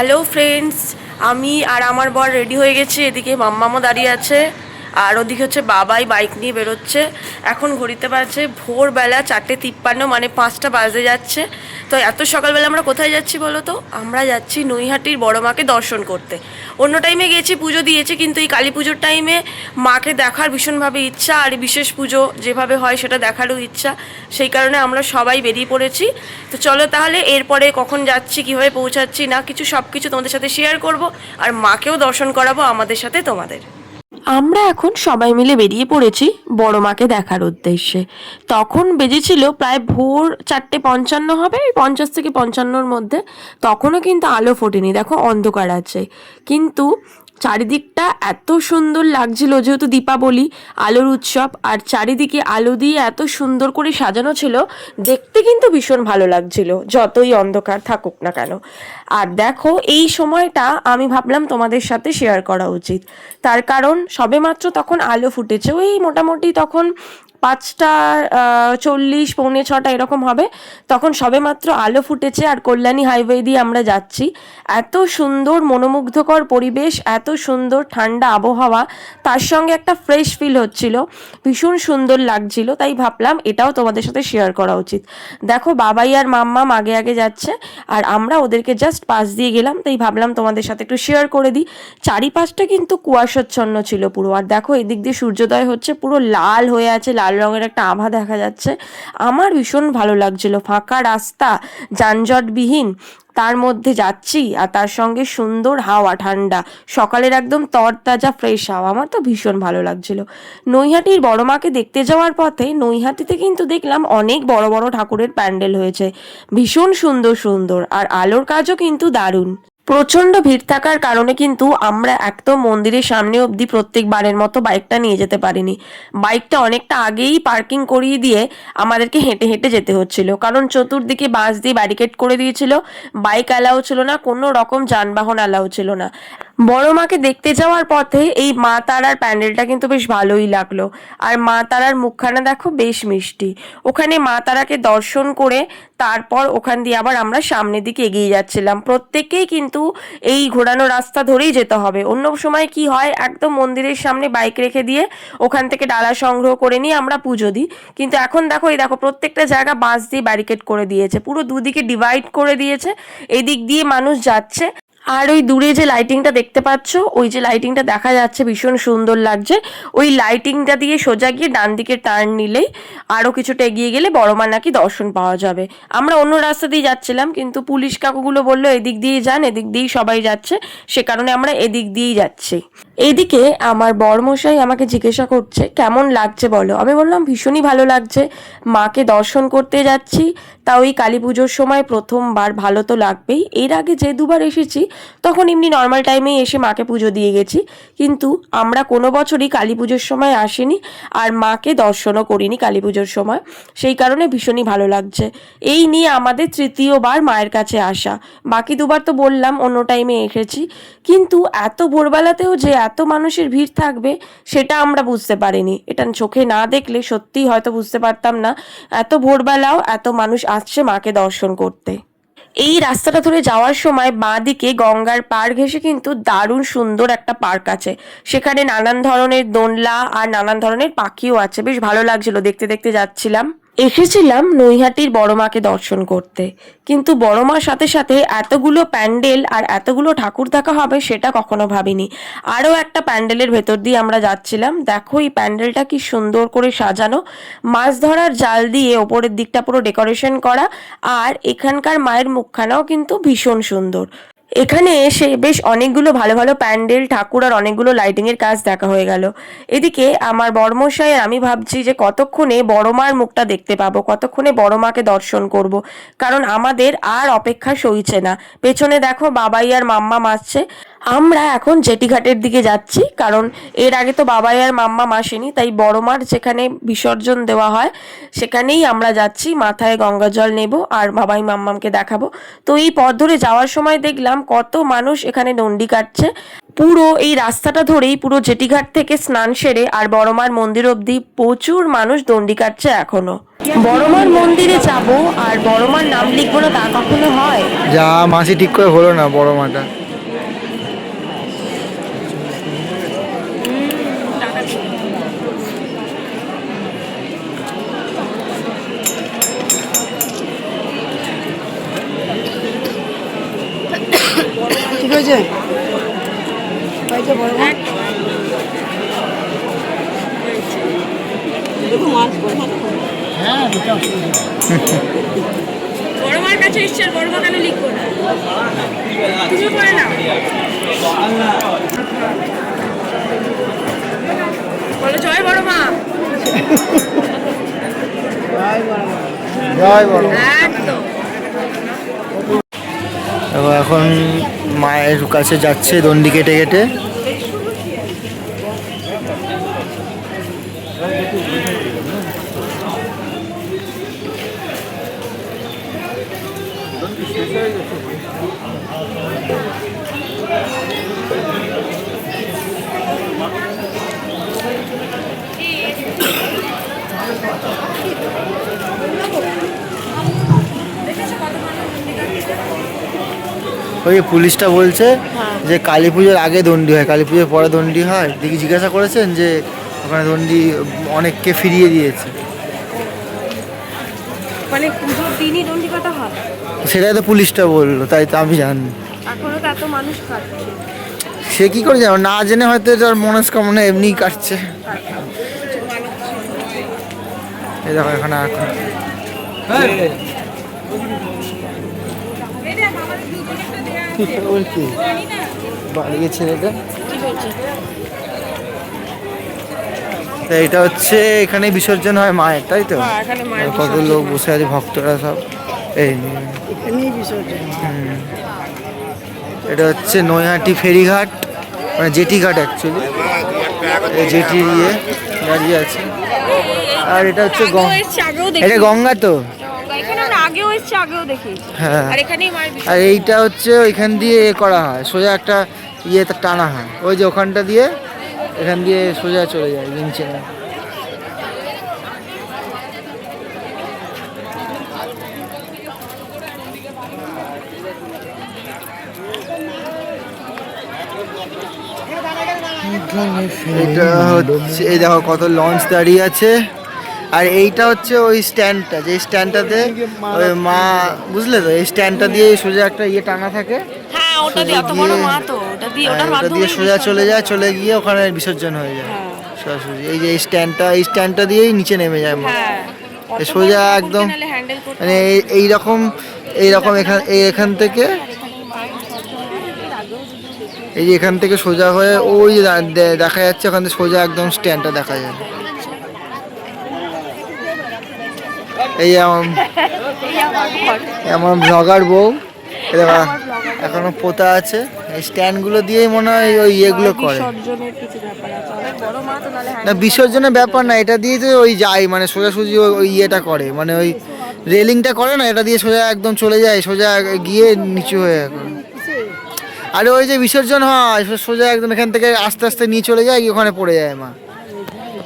Hello friends আমি আর আমার বর রেডি হয়ে গেছি এদিকে মাম্মামও দাঁড়িয়ে আছে। আর ওদিকে হচ্ছে বাবাই বাইক নিয়ে বেরোচ্ছে। এখন ঘড়িতে বাজছে ভোরবেলা চারটে তিপ্পান্ন মানে পাঁচটা বাজে যাচ্ছে। তো এত সকালবেলা আমরা কোথায় যাচ্ছি বলো তো? আমরা যাচ্ছি নৈহাটির বড় মাকে দর্শন করতে। অন্য টাইমে গেছি পুজো দিয়েছি, কিন্তু এই কালী পুজোর টাইমে মাকে দেখার ভীষণভাবে ইচ্ছা, আর বিশেষ পুজো যেভাবে হয় সেটা দেখারও ইচ্ছা। সেই কারণে আমরা সবাই বেরিয়ে পড়েছি। তো চলো তাহলে, এরপরে কখন যাচ্ছি, কীভাবে পৌঁছাচ্ছি, না কিছু সব কিছু তোমাদের সাথে শেয়ার করব, আর মাকেও দর্শন করাবো, আমাদের সাথে তোমাদের। আমরা এখন সবাই মিলে বেরিয়ে পড়েছি বড় মাকে দেখার উদ্দেশ্যে। তখন বেজেছিল প্রায় ভোর চারটে পঞ্চান্ন হবে পঞ্চাশ থেকে পঞ্চান্নর মধ্যে। তখনও কিন্তু আলো ফোটেনি, দেখো অন্ধকার আছে। কিন্তু চারিদিকটা এত সুন্দর লাগছিল, যেহেতু দীপাবলি, আলোর উৎসব, আর চারিদিকে আলো দিয়ে এত সুন্দর করে সাজানো ছিল, দেখতে কিন্তু ভীষণ ভালো লাগছিল, যতই অন্ধকার থাকুক না কেন। আর দেখো, এই সময়টা আমি ভাবলাম তোমাদের সাথে শেয়ার করা উচিত। তার কারণ সবেমাত্র তখন আলো ফুটেছে, ওই মোটামুটি তখন পাঁচটা চল্লিশ, পৌনে ছটা এরকম হবে। তখন সবেমাত্র আলো ফুটেছে আর কল্যাণী হাইওয়ে দিয়ে আমরা যাচ্ছি। এত সুন্দর মনোমুগ্ধকর পরিবেশ, এত সুন্দর ঠান্ডা আবহাওয়া, তার সঙ্গে একটা ফ্রেশ ফিল হচ্ছিল। ভীষণ সুন্দর লাগছিল, তাই ভাবলাম এটাও তোমাদের সাথে শেয়ার করা উচিত। দেখো, বাবাই আর মাম্মাম আগে আগে যাচ্ছে, আর আমরা ওদেরকে জাস্ট পাশ দিয়ে গেলাম, তাই ভাবলাম তোমাদের সাথে একটু শেয়ার করে দিই। চারিপাশটা কিন্তু কুয়াশাচ্ছন্ন ছিল পুরো, আর দেখো এদিক দিয়ে সূর্যোদয় হচ্ছে, পুরো লাল হয়ে আছে, লাল রঙের একটা আভা দেখা যাচ্ছে। আমার ভীষণ ভালো লাগছিল। ফাঁকা রাস্তা, যানজটবিহীন, তার মধ্যে যাচ্ছি আর তার সঙ্গে সুন্দর হাওয়া, ঠান্ডা। সকালের একদম তরতাজা ফ্রেশ হাওয়া। আমার তো ভীষণ ভালো লাগছিল। নৈহাটির বড় মাকে দেখতে যাওয়ার পথে নৈহাটিতে কিন্তু দেখলাম অনেক বড় বড় ঠাকুরের প্যান্ডেল হয়েছে। ভীষণ সুন্দর সুন্দর। আর আলোর কাজও কিন্তু দারুণ। প্রচণ্ড ভিড় থাকার কারণে কিন্তু আমরা একদম মন্দিরের সামনে অবধি প্রত্যেকবারের মতো বাইকটা নিয়ে যেতে পারিনি। বাইকটা অনেকটা আগেই পার্কিং করিয়ে দিয়ে আমাদেরকে হেঁটে হেঁটে যেতে হচ্ছিল। কারণ চতুর্দিকে বাস দিয়ে ব্যারিকেড করে দিয়েছিল। বাইক অ্যালাউ ছিল না, কোনো রকম যানবাহন অ্যালাউ ছিল না। বড় মাকে দেখতে যাওয়ার পথে এই মা তারার প্যান্ডেলটা কিন্তু বেশ ভালোই লাগল। আর মা তারার মুখখানা দেখো বেশ মিষ্টি। ওখানে মা তারাকে দর্শন করে তারপর ওখান দিয়ে আবার আমরা সামনের দিকে এগিয়ে যাচ্ছিলাম। প্রত্যেকেই কিন্তু এই ঘোরানো রাস্তা ধরেই যেতে হবে। অন্য সময় কি হয়, একদম মন্দিরের সামনে বাইক রেখে দিয়ে ওখান থেকে ডালা সংগ্রহ করে নিয়ে আমরা পুজো দিই। কিন্তু এখন দেখো, এই দেখো, প্রত্যেকটা জায়গা বাঁশ দিয়ে ব্যারিকেড করে দিয়েছে। পুরো দুদিকে ডিভাইড করে দিয়েছে। এদিক দিয়ে মানুষ যাচ্ছে। আর ওই দূরে যে লাইটিংটা দেখতে পাচ্ছ, ওই যে লাইটিংটা দেখা যাচ্ছে ভীষণ সুন্দর লাগছে। ওই লাইটিংটা দিয়ে সোজা গিয়ে ডান দিকে টার্ন নিলেই আরও কিছুটা এগিয়ে গেলে বড় মা নাকি দর্শন পাওয়া যাবে। আমরা অন্য রাস্তা দিয়ে যাচ্ছিলাম, কিন্তু পুলিশ কাকুগুলো বলল, এদিক দিয়েই যান, এদিক দিয়েই সবাই যাচ্ছে। সে কারণে আমরা এদিক দিয়েই যাচ্ছি। এদিকে আমার বরমশাই আমাকে জিজ্ঞাসা করছে, কেমন লাগছে বলো? আমি বললাম, ভীষণই ভালো লাগছে। মাকে দর্শন করতে যাচ্ছি তা ওই কালী পুজোর সময় প্রথমবার ভালো তো লাগবেই। এর আগে যে দুবার এসেছি, তখন এমনি নর্মাল টাইমেই এসে মাকে পুজো দিয়ে গেছি। কিন্তু আমরা কোনো বছরই কালী পুজোর সময় আসিনি আর মাকে দর্শনও করিনি কালী পুজোর সময়। সেই কারণে ভীষণই ভালো লাগছে। এই নিয়ে আমাদের তৃতীয়বার মায়ের কাছে আসা। বাকি দুবার তো বললাম, অন্য টাইমে এসেছি। কিন্তু এত ভোরবেলাতেও যে এত মানুষের ভিড় থাকবে, সেটা আমরা বুঝতে পারিনি। এটা চোখে না দেখলে সত্যিই হয়তো বুঝতে পারতাম না। এত ভোরবেলাও এত মানুষ আসছে মাকে দর্শন করতে। এই রাস্তাটা ধরে যাওয়ার সময় বাঁ দিকে গঙ্গার পার ঘেসে কিন্তু দারুণ সুন্দর একটা পার্ক আছে। সেখানে নানান ধরনের দোনলা আর নানান ধরনের পাখিও আছে। বেশ ভালো লাগছিল, দেখতে দেখতে যাচ্ছিলাম। এসেছিলাম নৈহাটির বড় মাকে দর্শন করতে। কিন্তু বড় মার সাথে সাথে এতগুলো প্যান্ডেল আর এতগুলো ঠাকুর দেখা হবে সেটা কখনো ভাবিনি। আরও একটা প্যান্ডেলের ভেতর দিয়ে আমরা যাচ্ছিলাম। দেখো এই প্যান্ডেলটা কি সুন্দর করে সাজানো। মাছ ধরার জাল দিয়ে ওপরের দিকটা পুরো ডেকোরেশন করা। আর এখানকার মায়ের মুখখানাও কিন্তু ভীষণ সুন্দর। এখানে এসে বেশ অনেকগুলো ভালো ভালো প্যান্ডেল, ঠাকুর আর অনেকগুলো লাইটিংয়ের কাজ দেখা হয়ে গেল। এদিকে আমার বর্মশাই আমি ভাবছি যে কতক্ষণে বড়মার মুখটা দেখতে পাবো, কতক্ষণে বড় মাকে দর্শন করব। কারণ আমাদের আর অপেক্ষা সইছে না। পেছনে দেখো বাবাই আর মাম্মা আসছে আমরা এখন জেটিঘাটের দিকে যাচ্ছি, কারণ এর আগে তো বাবাই আর মাম্মা আসেনি তাই বড় মার যেখানে বিসর্জন দেওয়া হয়, সেখানেই আমরা যাচ্ছি, মাথায় গঙ্গা জল নেব আর বাবাই মাম্মামকে দেখাবো। তো এই পথ ধরে যাওয়ার সময় দেখলাম কত মানুষ এখানে দণ্ডি কাটছে। পুরো এই রাস্তাটা ধরেই পুরো জেটিঘাট থেকে স্নান সেরে আর বড়মার মন্দির অবধি প্রচুর মানুষ দণ্ডি কাটছে এখনও। বড়মার মন্দিরে যাব আর বড়মার নাম লিখব না তা কখনো হয়? যা মাসি ঠিক করে হলো না বড় হয়েছে বড় মা? মাছ বড় মাছ কাছে এসছে আর বড়মা কেন লিখব না? তুমি করে নাও। বলো জয় জয় বড় মা। একদম। এখন মায়ের কাছে যাচ্ছে দন্ডি কেটে কেটে। ওই যে পুলিশটা বলছে যে কালী পুজোর আগে দণ্ডি হয় কালী পুজোর পরে দণ্ডি হয়। দেখি জিজ্ঞাসা করেছেন যে ওখানে দণ্ডি অনেককে ফিরিয়ে দিয়েছে। মানে পুজোর দিনই দণ্ডি কাটা হয়? সেটাই তো পুলিশটা বলল তাই তো আমি জানি। এখনও তো এত মানুষ খাচ্ছে। সে কি করে জানো না জেনে হয়তো তার মনস্কামনা এমনিই কাটছে। এই দেখো এখানে এখন বাড়িয়ে ছেলেটা তা এটা হচ্ছে এখানে বিসর্জন হয় মায়ের তাই তো? হ্যাঁ, কত লোক বসে আছে ভক্তরা সব। এই এটা হচ্ছে নৈহাটি ফেরিঘাট মানে জেটি ঘাট অ্যাকচুয়ালি এই জেটি দিয়ে দাঁড়িয়ে আছে। আর এটা হচ্ছে গং- এসছে আগেও এটা গঙ্গা তো? আগেও এসছি আগেও দেখেছি হ্যাঁ। আর এখানেই মায়ের আর এইটা হচ্ছে ওইখান দিয়ে এ করা হয় সোজা একটা ইয়েতে টানা হয়। ওই যে ওখানটা দিয়ে এখান দিয়ে সোজা চলে যায় নিচে। এটা হচ্ছে এই দেখো কত লঞ্চ দাঁড়িয়ে আছে। আর এইটা হচ্ছে ওই স্ট্যান্ডটা যে স্ট্যান্ডটাতে ওই মা বুঝলে তো এই স্ট্যান্ডটা দিয়ে সোজা একটা ইয়ে টাঙা থাকে। হ্যাঁ ওটা দিয়ে এত বড় মা তো ওটা দিয়ে হ্যাঁ, ওটার ওটা দিয়ে সোজা চলে যায় চলে গিয়ে ওখানে বিসর্জন হয়ে যায়। হ্যাঁ। সরাসরি এই যে এই স্ট্যান্ডটা এই স্ট্যান্ডটা দিয়েই নিচে নেমে যায় মা। হ্যাঁ সোজা একদম মানে এই- এইরকম এইরকম এখান এই এখান থেকে এই যে এখান থেকে সোজা হয়ে ওই যে দেখা যাচ্ছে ওখান থেকে সোজা একদম স্ট্যান্ডটা দেখা যায়। এই আমার আমার ব্লগার বউ। এখনও পোতা আছে। এই স্ট্যান্ডগুলো দিয়েই মনে হয় ওই ইয়েগুলো করে। বিসর্জনের কিছু ব্যাপার আছে। অনেক বড় মা তো নাহলে না বিসর্জনের ব্যাপার না এটা দিয়ে তো ওই যায় মানে সোজাসুজি ওই ইয়েটা করে। মানে ওই রেলিংটা করে না এটা দিয়ে সোজা একদম চলে যায় সোজা গিয়ে নিচু হয়ে। আরে ওই যে বিসর্জন হয় সোজা একদম এখান থেকে আস্তে আস্তে নিয়ে চলে যায় ওখানে পড়ে যায় মা।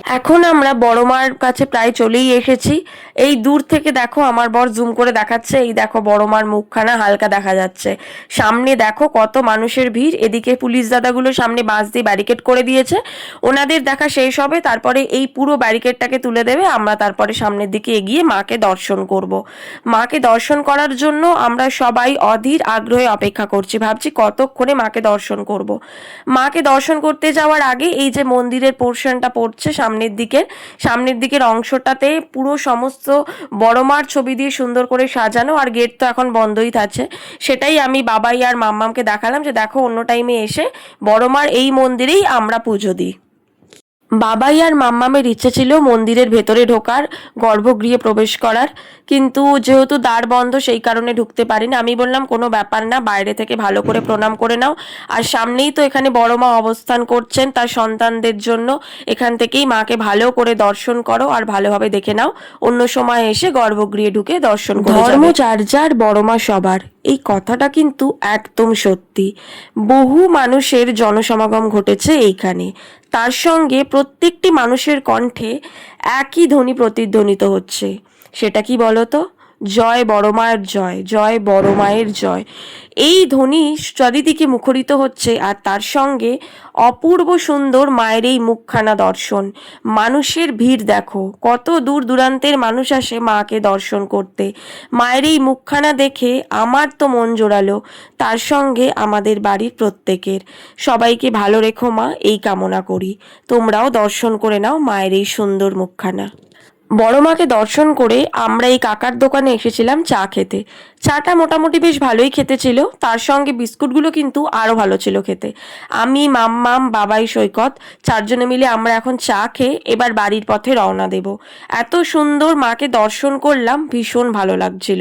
এখন আমরা বড় মার কাছে প্রায় চলেই এসেছি। এই দূর থেকে দেখো আমার বর জুম করে দেখাচ্ছে। এই দেখো বড় মার মুখখানা হালকা দেখা যাচ্ছে। সামনে দেখো কত মানুষের ভিড়। এদিকে পুলিশ দাদাগুলো সামনে বাঁশ দিয়ে ব্যারিকেড করে দিয়েছে। ওনাদের দেখা শেষ হবে। তারপরে এই পুরো ব্যারিকেডটাকে তুলে দেবে। আমরা তারপরে সামনের দিকে এগিয়ে মাকে দর্শন করব। মাকে দর্শন করার জন্য আমরা সবাই অধীর আগ্রহে অপেক্ষা করছি। ভাবছি কতক্ষণে মাকে দর্শন করব। মাকে দর্শন করতে যাওয়ার আগে এই যে মন্দিরের পোর্শনটা পড়ছে সামনের দিকের সামনের দিকের অংশটাতে পুরো সমস্ত বড় মার ছবি দিয়ে সুন্দর করে সাজানো আর গেট তো এখন বন্ধই থাকছে। সেটাই আমি বাবাই আর মাম্মামকে দেখালাম যে দেখো অন্য টাইমে এসে বড় মার এই মন্দিরেই আমরা পুজো দিই। বাবাই আর মাম্মামের ইচ্ছে ছিল মন্দিরের ভেতরে ঢোকার, গর্ভগৃহে প্রবেশ করার। কিন্তু যেহেতু দ্বার বন্ধ, সেই কারণে ঢুকতে পারিনি। আমি বললাম, কোনো ব্যাপার না, বাইরে থেকে ভালো করে প্রণাম করে নাও। আর সামনেই তো এখানে বড় মা অবস্থান করছেন তার সন্তানদের জন্য। এখান থেকেই মাকে ভালো করে দর্শন করো আর ভালোভাবে দেখে নাও। অন্য সময় এসে গর্ভগৃহে ঢুকে দর্শন করো ধর্ম যার যার, বড় মা সবার। এই কথাটা কিন্তু একদম সত্যি। বহু মানুষের জনসমাগম ঘটেছে এইখানে। তার সঙ্গে প্রত্যেকটি মানুষের কণ্ঠে একই ধ্বনি প্রতিধ্বনিত হচ্ছে। সেটা কি বলতো? জয় বড় মায়ের জয় জয় বড় মায়ের জয়। এই ধ্বনি চারিদিকে মুখরিত হচ্ছে আর তার সঙ্গে অপূর্ব সুন্দর মায়ের এই মুখখানা দর্শন। মানুষের ভিড় দেখো, কত দূর দূরান্তের মানুষ আসে মাকে দর্শন করতে। মায়ের এই মুখখানা দেখে আমার তো মন জোড়ালো, তার সঙ্গে আমাদের বাড়ির প্রত্যেকের। সবাইকে ভালো রেখো মা, এই কামনা করি। তোমরাও দর্শন করে নাও মায়ের এই সুন্দর মুখখানা। বড় মাকে দর্শন করে আমরা এই কাকার দোকানে এসেছিলাম চা খেতে। চাটা মোটামুটি বেশ ভালোই খেতে ছিল, তার সঙ্গে বিস্কুটগুলো কিন্তু আরও ভালো ছিল খেতে। আমি, মাম্মাম, বাবাই, সৈকত চারজনে মিলে আমরা এখন চা খেয়ে এবার বাড়ির পথে রওনা দেব। এত সুন্দর মাকে দর্শন করলাম, ভীষণ ভালো লাগছিল।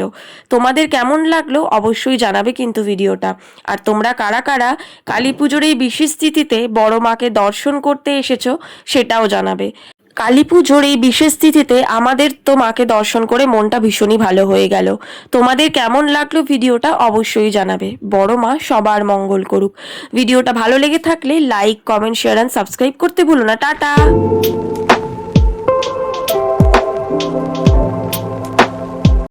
তোমাদের কেমন লাগল অবশ্যই জানাবে কিন্তু ভিডিওটা। আর তোমরা কারা কারা কালী পুজোর এই বিশেষ তিথিতে বড় মাকে দর্শন করতে এসেছ সেটাও জানাবে। কালী পুজোর এই বিশেষ তিথিতে আমাদের তো মাকে দর্শন করে মনটা ভীষণই ভালো হয়ে গেল। তোমাদের কেমন লাগল ভিডিওটা অবশ্যই জানাবে। বড় মা সবার মঙ্গল করুক। ভিডিওটা ভালো লেগে থাকলে like comment share and subscribe করতে ভুলো না। টাটা!